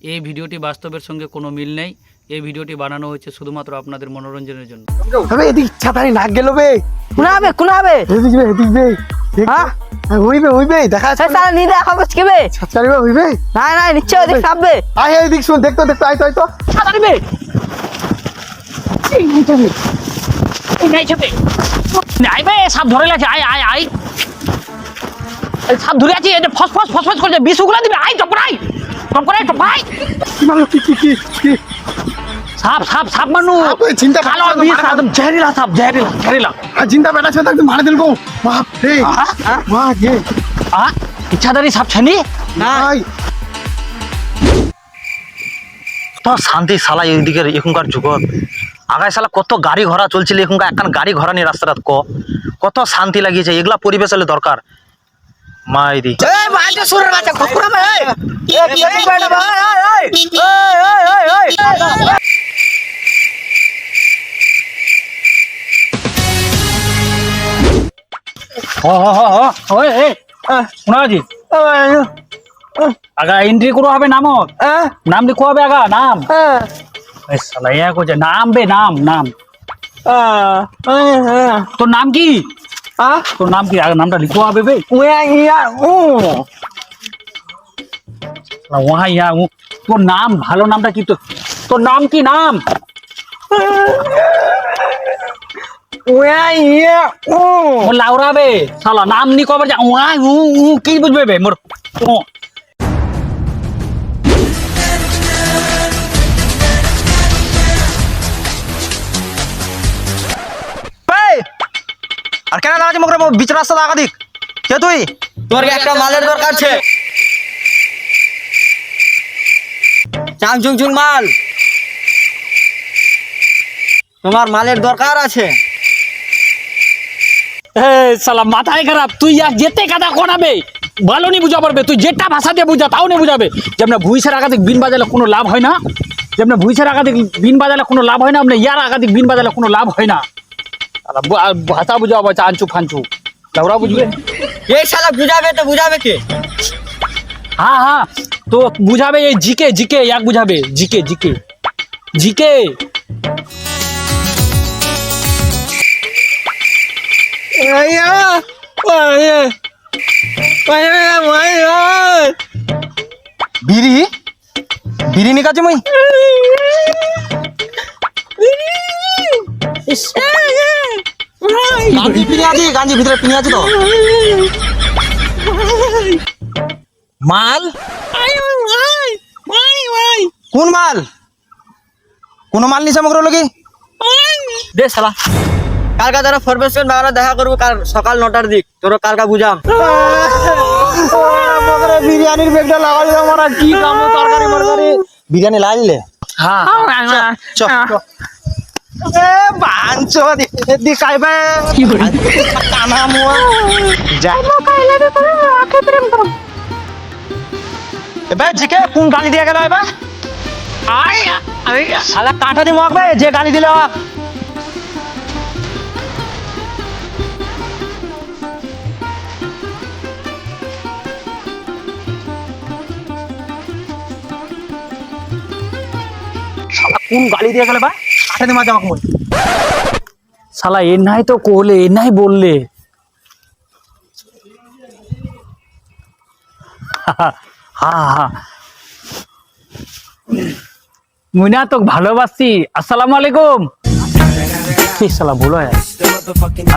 এই ভিডিওটি বাস্তবের সঙ্গে কোনো মিল নেই। এই ভিডিওটি বানানো হয়েছে শুধুমাত্র আপনাদের মনোরঞ্জনের জন্য। হবে এদিক ছাতারি নাক গেল বে। কোন হবে এদিক বে এদিক বে। হ্যাঁ? হইবে হইবে দেখা সে সারা নিদা হবে কেবে ছাতারি বে? হইবে না না নিশ্চয় ওদিক থাকবে আয় এদিক শুন দেখতো দেখতো আয় তো। আয় তো সাঁতারবে নাই বে সাপ ধরে লাগছে আয় আয় আয়। সাপ ধরে আছি এটা ফস ফস ফস ফস করছে বিষ উগুলা দিবে আয়। আয় করে টপ কি কি কি কি কি? সাপ সাপ সাপ মানু। চিন্তা কালো করো, একদম জহরিলা সাপ জহরিলা জহরিলা আর চিন্তা বেটা ছে একদম মারে দিল গো। বাপ রে? গে। আ? ইচ্ছাদারি সাপ ছানি নাই। কত শান্তি শালা এইদিকে এখনকার যুগত। আগায় শালা কত গাড়ি ঘোড়া চলছিল এখনকার একখান গাড়ি ঘোড়া নিয়ে রাস্তাটা ক। কত শান্তি লাগিয়েছে এগুলা পরিবেশ হলে দরকার। মা এদি এই বাজে সুরের বাচ্চা খকুরা ভাই এই এই কি বেটা ভাই এই এই এই এই এই হ হ হ হ ওই এই শোনা জি আগা এন্ট্রি করো হবে নামত নাম লিখো হবে আগা নাম এই শালা ইয়া কইছে নাম বে নাম নাম তোর নাম কি তোর নাম কি? আগে নামটা লিখো আবে বে ওয়া ইয়া ও ওয়া ইয়া উ। তোর নাম ভালো নামটা কি তোর? তোর নাম কি নাম? ওয়া ইয়া ও লাউরা বে। শালা নাম নি কবে যা ওয়া উ উ কি বুঝবে বে? মোর ও। আর কেন দাঁড়াচ্ছি মুখে বিচ রাস্তা আগা দিক। কে তুই? তোর একটা মালের দরকার আছে চাং চুং মাল। তোমার মালের দরকার আছে। মাথায় খারাপ। তুই আর যেতে কাদা কোনাবে ভালো নি বুঝা পারবে? তুই যেটা ভাষা দিয়ে বুঝা, তাও নি বুঝাবে? যেমন ভুইসের আগাদিক বিন বাজালে কোনো লাভ হয় না, যেমন ভুইসের আগাদিক বিন বাজালে কোনো লাভ হয় না আপনি ইয়ার আগাদিক বিন বাজালে কোনো লাভ হয় না। ভাষা বুঝাও বাচ্চা আনচু ফানচু লাউরা বুঝবে? এই শালা বুঝাবে তো বুঝাবে কে? হ্যাঁ হ্যাঁ। তো বুঝাবে এই জিকে জিকে এক বুঝাবে। জিকে জিকে। জিকে। বিড়ি? বিড়ি নিকাছি মুই? গাঞ্জি পিনি আছে গাঞ্জি ভিতরে পিনি আছে তো। মাল? কোন মাল? কোন মাল নিছে মগর লগি? দে শালা। কালকা তোরা ফরমেশন বাগানে দেখা করব কাল সকাল নটার দিক। তোর কালকা বুঝাম। বিরিয়ানির বেগটা লাগাই আমার কি কাম তরকারি মরকারি বিরিয়ানি লাইলে হ্যাঁ। চ এ বাঞ্চ দি কাইবে কানা মুয়া। যাই। এবে জিকে কোন গালি দিয়ে গেল এবে আই আই শালা কাঁটা দি মকবে যে গালি দিলে। হক কোন গালি দিয়ে গেলে বা মাঝে আমাকে শালা এ নাই তো কোলে এ নাই বললে। হা হা মুনা তো ভালোবাসি। আসসালামু আলাইকুম। কি শালা বলো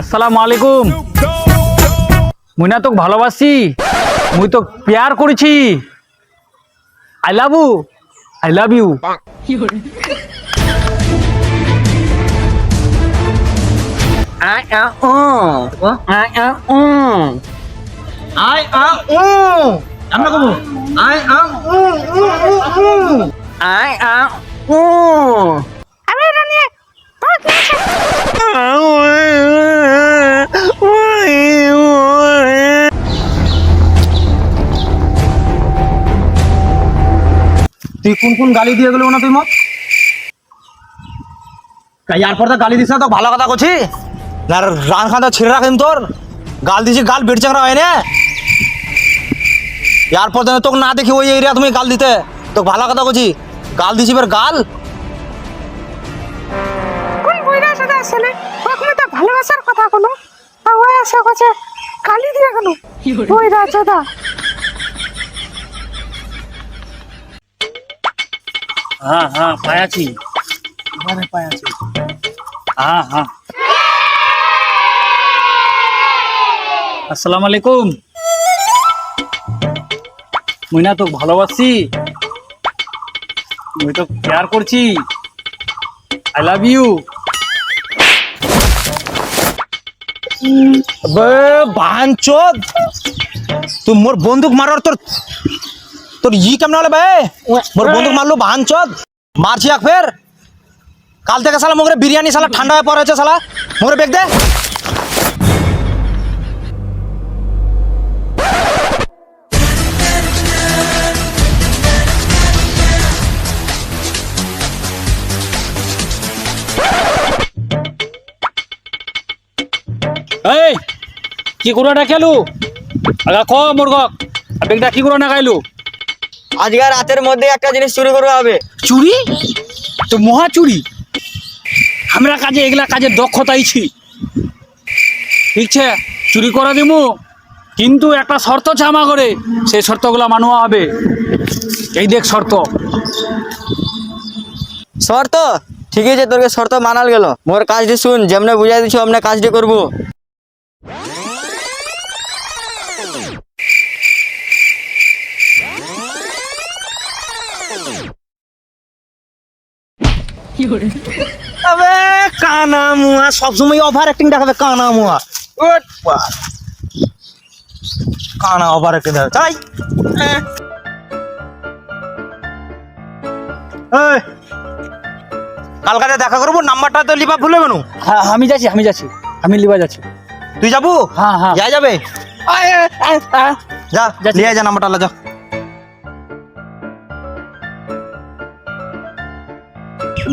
আসসালামু আলাইকুম। মুনা তো ভালোবাসি। মুই তো প্যার করেছি। I love you. I love you. I আ উ আই আ উ আই আ উ আমরা কমু আই আ উ উ উ উ আই আ উ তুই কোন কোন গালি দিয়ে গেল না তুই মত পর তো গালি দিস না তো ভালো কথা করছি না রান খান ছিঁড়ে রাখেন তোর। গাল দিছি গাল বেড় চাংরা হয় না। ইয়ার পর যেন তোকে না দেখি ওই এরিয়া তুমি গাল দিতে। তো ভালো কথা বলছি। গাল দিছি এবার গাল। কোন বইরা সাথে আসলে ওখানে তো ভালোবাসার কথা কোনো? আর ওই কাছে কালি দিয়ে গেল বইরা চোদা হ্যাঁ হ্যাঁ পাই হ্যাঁ হ্যাঁ। আসসালামু আলাইকুম মুই না তো ভালোবাসি মুই তো কেয়ার করছি। আই লাভ ইউ বে বাঞ্চদ তুই মোর বন্দুক মারার তোর তোর ই কেমন হলে বে? মোর বন্দুক মারলো বাঞ্চদ মারছি এক ফের। কাল থেকে সালা মোগরে বিরিয়ানি সালা ঠান্ডা হয়ে পড়েছে সালা মোগরে বেগ দে। এই কি করে খেলু আগা ক মুরগ বেগটা কি করে না খাইলু আজকে রাতের মধ্যে একটা জিনিস চুরি করতে হবে। চুরি? তো মহা চুরি। আমরা কাজে এগুলা কাজে দক্ষতা আইছি। ঠিক আছে চুরি করে দিমু কিন্তু একটা শর্ত আমা করে সেই শর্তগুলা মানুয়া হবে। এই দেখ শর্ত। শর্ত? ঠিক আছে তোকে শর্ত মানাল গেল। মোর কাজটি শুন যেমনে বুঝাই দিছো অমনে কাজটি করব। আবে কানা মুয়া সবসময় ওভার অ্যাক্টিং দেখাবে কানা মুয়া কানা ওভার অ্যাক্টিং দেখাবে। তাই? কালকাতে দেখা করব নাম্বারটা তো লিবা ভুলে বেনু হ্যাঁ আমি যাচ্ছি আমি যাচ্ছি। আমি লিবা যাচ্ছি। তুই যাব? হ্যাঁ হ্যাঁ। যা যাবে? যা। লিয়ে যা নাম্বারটা লা যা।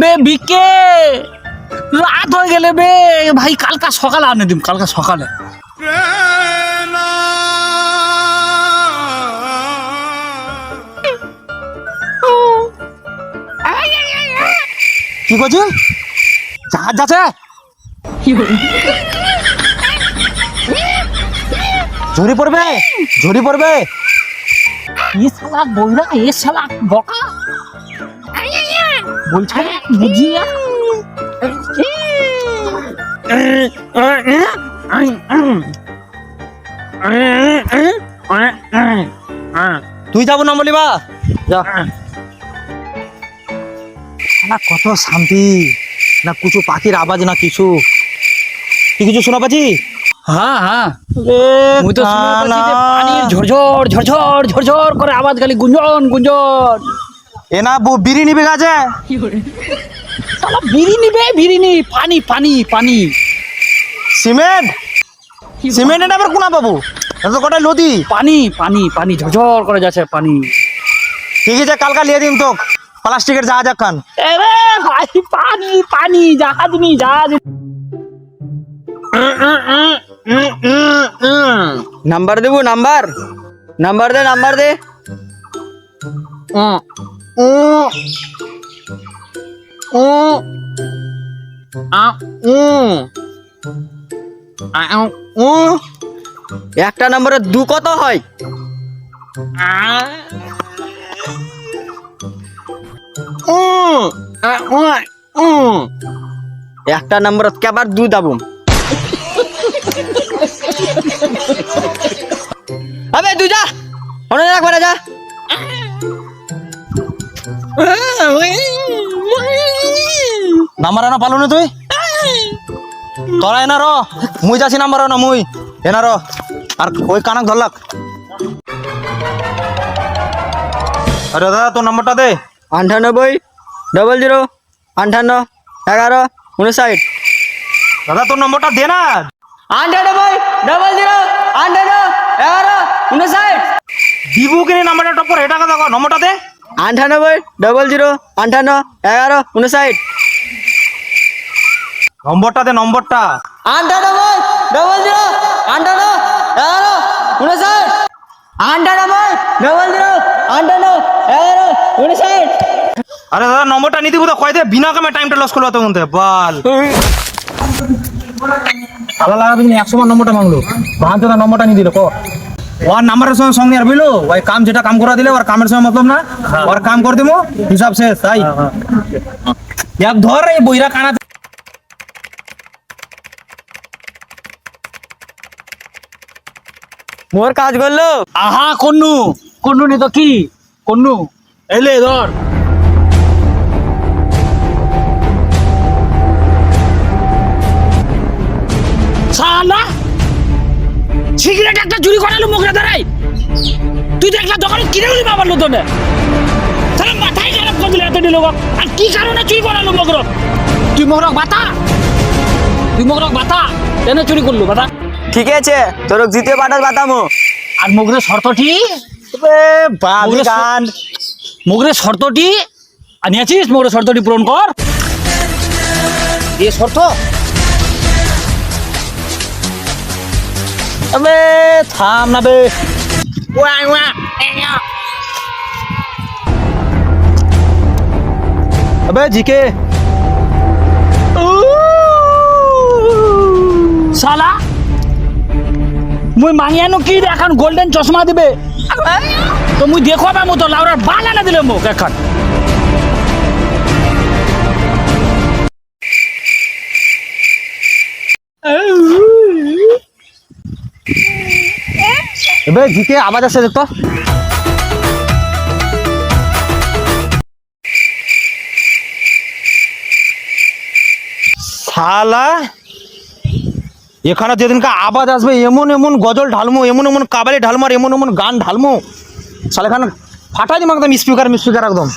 বে, বিকে। রাত হয়ে গেলে বে, ভাই, কালকা সকালে আনে দিম, কালকা সকালে। কি করছিস? জাহাজ যাচ্ছে? ঝুড়ি পড়বে ঝুড়ি পড়বে। এ শালা বইরা এ শালা বকা। বলছে? বুঝি না তুই যাব না বলিবা? যা। না কত শান্তি। না কিছু পাখির আওয়াজ না কিছু। তুই কিছু শোনা পাচ্ছি? হ্যাঁ হ্যাঁ। মুই তো শুনে পাচ্ছি যে পানির ঝরঝর ঝরঝর ঝরঝর করে আওয়াজ খালি গুঞ্জন গুঞ্জন। এ না বু- বিড়ি নিবে গাছে? শালা বিড়ি নিবে বিড়ি নি পানি পানি পানি। সিমেন্ট? সিমেন্ট এটা আবার কোনা পাবো? এটা তো কটাই নদী? পানি পানি পানি ঝরঝর করে যাচ্ছে পানি। ঠিক আছে কালকা লিয়ে দিন তো প্লাস্টিকের জাহাজ একখান। এরে ভাই পানি পানি জাহাজ নি জাহাজ নাম্বার দেবো নাম্বার? নাম্বার দে নাম্বার দে। একটা নম্বরে দু কত হয়? একটা নম্বরত কেবার দু দাবুম আবে তুই যা! রাখ বেড়া যা! নাম্বার এনা পালো না তুই তোরা এনা র মুই যাচ্ছি নাম্বার না মুই। এনা র। আর ওই কানাক ধরলাক। আরে দাদা তোর নাম্বারটা দে। আটানব্বই ডবল জিরো আটান্ন এগারো উনষাট। দাদা তোর নম্বরটা দে না। আটানব্বই ডবল জিরো আটান্ন এগারো উনষাট। দিবু কিনে নাম্বারটা টপ করে এটা কথা নম্বরটা দে। আটানব্বই ডবল জিরো আটান্ন এগারো উনষাট। নম্বরটা দে নম্বরটা। আটানব্বই ডবল জিরো আটান্ন এগারো উনষাট। আটানব্বই ডবল জিরো আটান্ন এগারো উনষাট। আরে দাদা নম্বরটা নিতে কোথাও কয় দে? বিনা কামে টাইমটা লস করল তখন বল। আলা লাগা তুমি একশো বার নম্বরটা মাংলো ভাঙ তো নম্বরটা নিয়ে দিল ক? ওর নাম্বারের সঙ্গে সঙ্গে আর বুঝলো? ওই কাম যেটা কাম করা দিলে ওর কামের সঙ্গে মতলব না। ওর কাম করে দিবো হিসাব শেষ তাই? এক ধর এই বইরা কানা মোর কাজ করল? আহা কন্নু। কন্নু নি তো কি? কন্নু। এলে ধর। একটা চুরি করালো মুখে দাঁড়াই তুই তো একটা দোকানে কিনে নিলি বাবার নতুন তাহলে মাথায় খারাপ করে দিলে এত দিল আর কি কারণে চুরি করালো মগর তুই মগরক বাতা? তুই মগরক বাতা? কেন চুরি করল বাতা? ঠিক আছে তোর জিতে পাঠাস বাতামো। আর মগরের শর্তটি? গান। মগরের শর্তটি আনিয়াছিস মগরের শর্তটি পূরণ কর। এ শর্ত? আবে থাম না বে। ওয়া ওয়া আবে জিকে শালা মুই মাঙিয়ানো কি এখন? গোল্ডেন চশমা দিবে। তো মুই দেখো মতো লাউরার বাল এনে দিলে মুখ এখন। এবে জিতে আওয়াজ আসে দেখতো। শালা, এখানে যেদিনকে আওয়াজ আসবে, এমন এমন গজল ঢালমো, এমন এমন কাবালি ঢালমো, আর এমন এমন গান ঢালমো। শালা এখানে ফাটাই দিম একদম স্পিকার মিস্পিকার একদম।